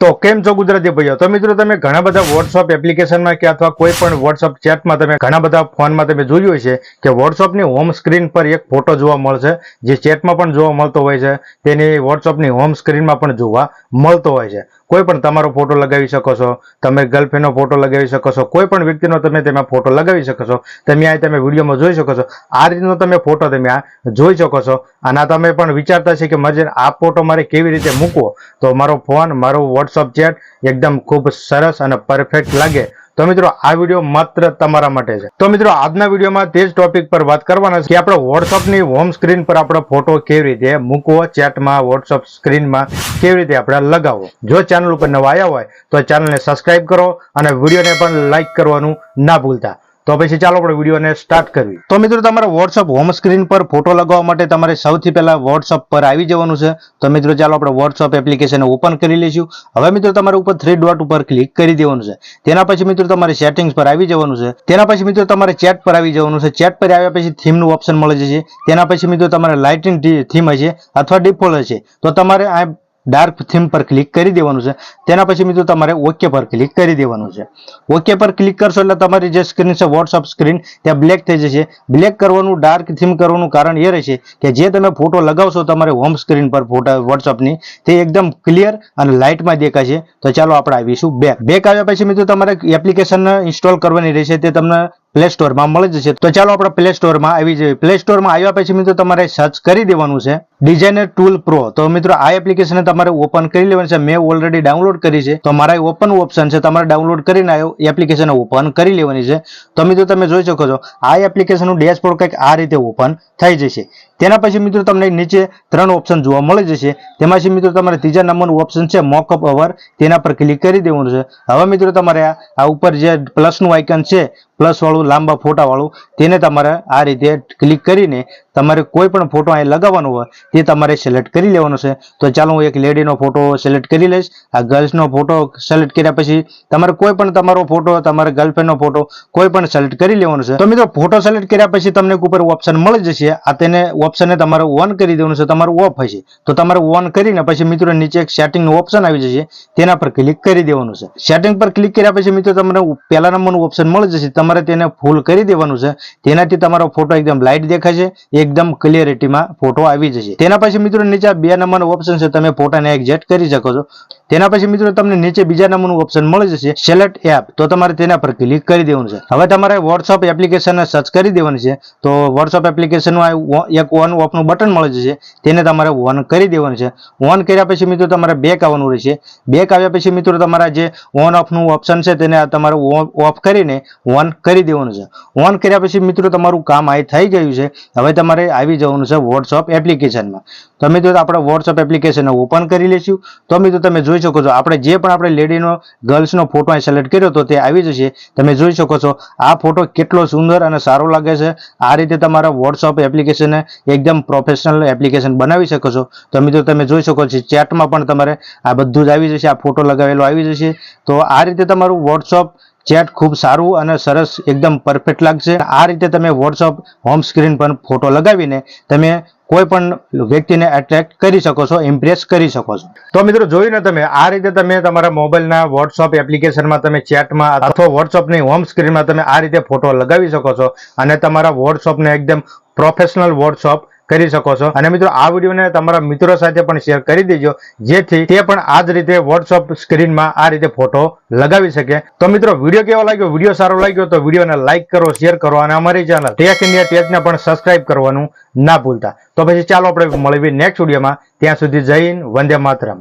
તો કેમ છો ગુજરાતી ભાઈઓ? તો મિત્રો તમે ઘણા બધા વોટ્સઅપ એપ્લિકેશનમાં કે અથવા કોઈ પણ વોટ્સઅપ ચેટમાં તમે ઘણા બધા ફોનમાં તમે જોયું હશે કે વોટ્સઅપની હોમ સ્ક્રીન પર એક ફોટો જોવા મળશે, જે ચેટમાં પણ જોવા મળતો હોય છે. તેની વોટ્સઅપની હોમ સ્ક્રીનમાં પણ જોવા મળતો હોય છે. કોઈ પણ તમારો ફોટો લગાવી શકો છો, તમે ગર્લફ્રેન્ડનો ફોટો લગાવી શકો છો, કોઈ પણ વ્યક્તિનો તમે તેમાં ફોટો લગાવી શકો છો, તમે આ તમે વિડીયોમાં જોઈ શકો છો, આ રીતનો તમે ફોટો તમે આ જોઈ શકો છો. અને આ તમે પણ વિચારતા છે કે મારે આ ફોટો મારે કેવી રીતે મૂકવો? તો મારો ફોન મારો વોટ્સઅપ ચેટ એકદમ ખૂબ સરસ અને પરફેક્ટ લાગે. તો મિત્રો, આ વીડિયો માત્ર તમારા માટે છે. તો મિત્રો, આજના વિડીયોમાં તે જ ટોપિક પર વાત કરવાના છે કે આપણે વોટ્સઅપની હોમ સ્ક્રીન પર આપણો ફોટો કેવી રીતે મૂકવો ચેટમાં વોટ્સઅપ સ્ક્રીનમાં કેવી રીતે આપણે લગાવવો. જો ચેનલ ઉપર નવા આવ્યા હોય, તો ચેનલને સબસ્ક્રાઇબ કરો અને વિડીયોને પણ લાઈક કરવાનું ના ભૂલતા. તો પછી ચાલો આપણે વિડીયોને સ્ટાર્ટ કરવી તો મિત્રો તમારે વોટ્સઅપ હોમ સ્ક્રીન પર ફોટો લગાવવા માટે તમારે સૌથી પહેલા વોટ્સઅપ પર આવી જવાનું છે. તો મિત્રો ચાલો આપણે વોટ્સઅપ એપ્લિકેશન ઓપન કરી લઈશું. હવે મિત્રો તમારે ઉપર થ્રી ડોટ ઉપર ક્લિક કરી દેવાનું છે. તેના પછી મિત્રો તમારે સેટિંગ્સ પર આવી જવાનું છે. તેના પછી મિત્રો તમારે ચેટ પર આવી જવાનું છે. ચેટ પર આવ્યા પછી થીમનું ઓપ્શન મળી જશે. તેના પછી મિત્રો તમારે લાઇટિંગ થીમ હશે અથવા ડિફોલ્ટ હશે. તો તમારે આ ડાર્ક થીમ પર ક્લિક કરી દેવાનું છે. તેના પછી મિત્રો તમારે ઓકે પર ક્લિક કરી દેવાનું છે. ઓકે પર ક્લિક કરશો એટલે તમારી જે સ્ક્રીન છે વોટ્સઅપ સ્ક્રીન ત્યાં બ્લેક થઈ જશે. બ્લેક કરવાનું ડાર્ક થીમ કરવાનું કારણ એ રહેશે કે જે તમે ફોટો લગાવશો તમારે હોમ સ્ક્રીન પર ફોટા વોટ્સઅપની તે એકદમ ક્લિયર અને લાઇટમાં દેખાશે. તો ચાલો આપણે આવીશું બેક બેક આવ્યા પછી મિત્રો તમારે એપ્લિકેશન ઇન્સ્ટોલ કરવાની રહેશે. તે તમને પ્લે સ્ટોરમાં મળી જશે. તો ચાલો આપણે પ્લે સ્ટોરમાં આવી જઈએ. પ્લે સ્ટોરમાં આવ્યા પછી મિત્રો તમારે સર્ચ કરી દેવાનું છે ડિઝાઇનર ટૂલ પ્રો તો મિત્રો આ એપ્લિકેશન તમારે ઓપન કરી લેવાની છે. મેં ઓલરેડી ડાઉનલોડ કરી છે. તો મારા ઓપન ઓપ્શન છે. તમારે ડાઉનલોડ કરીને આવ્યો. એપ્લિકેશન ઓપન કરી લેવાની છે. તો મિત્રો તમે જોઈ શકો છો, આ એપ્લિકેશનનું ડેશબોર્ડ કંઈક આ રીતે ઓપન થઈ જશે. તેના પછી મિત્રો તમને નીચે ત્રણ ઓપ્શન જોવા મળી જશે. તેમાંથી મિત્રો તમારે ત્રીજા નંબરનું ઓપ્શન છે મોકઅપ અવર તેના પર ક્લિક કરી દેવાનું છે. હવે મિત્રો તમારે આ ઉપર જે પ્લસનું આઇકન છે પ્લસ વાળું લાંબા ફોટા વાળું તેને તમારે આ રીતે ક્લિક કરીને તમારે કોઈ પણ ફોટો અહીં લગાવવાનો હોય, તે તમારે સિલેક્ટ કરી લેવાનો છે. તો ચાલો હું એક લેડીનો ફોટો સિલેક્ટ કરી લઈશ. આ ગર્લ્સનો ફોટો સિલેક્ટ કર્યા પછી તમારે કોઈ પણ તમારો ફોટો તમારા ગર્લફ્રેન્ડનો ફોટો કોઈ પણ સિલેક્ટ કરી લેવાનો છે. તો મિત્રો ફોટો સિલેક્ટ કર્યા પછી તમને ઉપર ઓપ્શન મળી જશે. આ તેને ઓપ્શનને તમારે ઓન કરી દેવાનું છે. તમારું ઓફ હશે. તો તમારે ઓન કરીને પછી મિત્રો નીચે એક સેટિંગનું ઓપ્શન આવી જશે. તેના પર ક્લિક કરી દેવાનું છે. સેટિંગ પર ક્લિક કર્યા પછી મિત્રો તમને પહેલા નંબરનું ઓપ્શન મળી જશે. તમારે તેને ફૂલ કરી દેવાનું છે. તેનાથી તમારો ફોટો એકદમ લાઇટ દેખાશે. એકદમ ક્લિયરિટીમાં ફોટો આવી જશે. તેના પછી મિત્રો નીચે બે નંબરનો ઓપ્શન છે, તમે ફોટાને એક્ઝેટ કરી શકો છો. તેના પછી મિત્રો તમને નીચે બીજા નામનું ઓપ્શન મળી જશે સિલેક્ટ એપ તો તમારે તેના પર ક્લિક કરી દેવાનું છે. હવે તમારે વોટ્સઅપ એપ્લિકેશનને સર્ચ કરી દેવાની છે. તો વોટ્સઅપ એપ્લિકેશનનું એક ઓન ઓફનું બટન મળી જશે. તેને તમારે ઓન કરી દેવાનું છે. ઓન કર્યા પછી મિત્રો તમારે બેક આવવાનું રહેશે. બેક આવ્યા પછી મિત્રો તમારા જે ઓન ઓફનું ઓપ્શન છે તેને તમારે ઓફ કરીને ઓન કરી દેવાનું છે. ઓન કર્યા પછી મિત્રો તમારું કામ આ થઈ ગયું છે. હવે તમારે આવી જવાનું છે વોટ્સઅપ એપ્લિકેશનમાં તો મિત્રો આપણે વોટ્સઅપ એપ્લિકેશન ઓપન કરી લઈશું. તો મિત્રો તમે જોઈ શકો છો. આપણે જે પણ આપણે લેડીનો, ગર્લ્સનો ફોટો અહીં સિલેક્ટ કર્યો તો તે આવી જશે. તમે જોઈ શકો છો, આ ફોટો કેટલો સુંદર અને સારો લાગે છે. આ રીતે તમારા વોટ્સઅપ એપ્લિકેશન એકદમ પ્રોફેશનલ એપ્લિકેશન બનાવી શકો છો. તો મિત્રો, તમે જોઈ શકો છો ચેટમાં પણ તમારે આ બધું જ આવી જશે. આ ફોટો લગાવેલો આવી જશે. તો આ રીતે તમારું વોટ્સઅપ ચેટ ખૂબ સારું અને સરસ એકદમ પરફેક્ટ લાગશે. આ રીતે તમે વોટ્સઅપ હોમ સ્ક્રીન પર ફોટો લગાવીને તમે કોઈ પણ વ્યક્તિને એટ્રેક્ટ કરી શકો છો ઇમ્પ્રેસ કરી શકો છો. તો મિત્રો જોયું ને તમે, આ રીતે તમે તમારા મોબાઈલના વોટ્સઅપ એપ્લિકેશનમાં તમે ચેટમાં અથવા વોટ્સઅપની હોમ સ્ક્રીનમાં તમે આ રીતે ફોટો લગાવી શકો છો અને તમારા વોટ્સઅપને એકદમ પ્રોફેશનલ વોટ્સઅપ કરી શકો છો. અને મિત્રો, આ વિડીયોને તમારા મિત્રો સાથે પણ શેર કરી દેજો, જેથી તે પણ આ જ રીતે વોટ્સઅપ સ્ક્રીનમાં આ રીતે ફોટો લગાવી શકે. તો મિત્રો, વીડિયો કેવો લાગ્યો? વીડિયો સારો લાગ્યો તો વિડીયોને લાઇક કરો શેર કરો અને અમારી ચેનલ ટેક ઇન્ડિયા ટેકને પણ સબસ્ક્રાઇબ કરવાનું ના ભૂલતા. તો પછી ચાલો આપણે મળીએ નેક્સ્ટ વિડીયોમાં. ત્યાં સુધી જઈને વંદે માતરમ.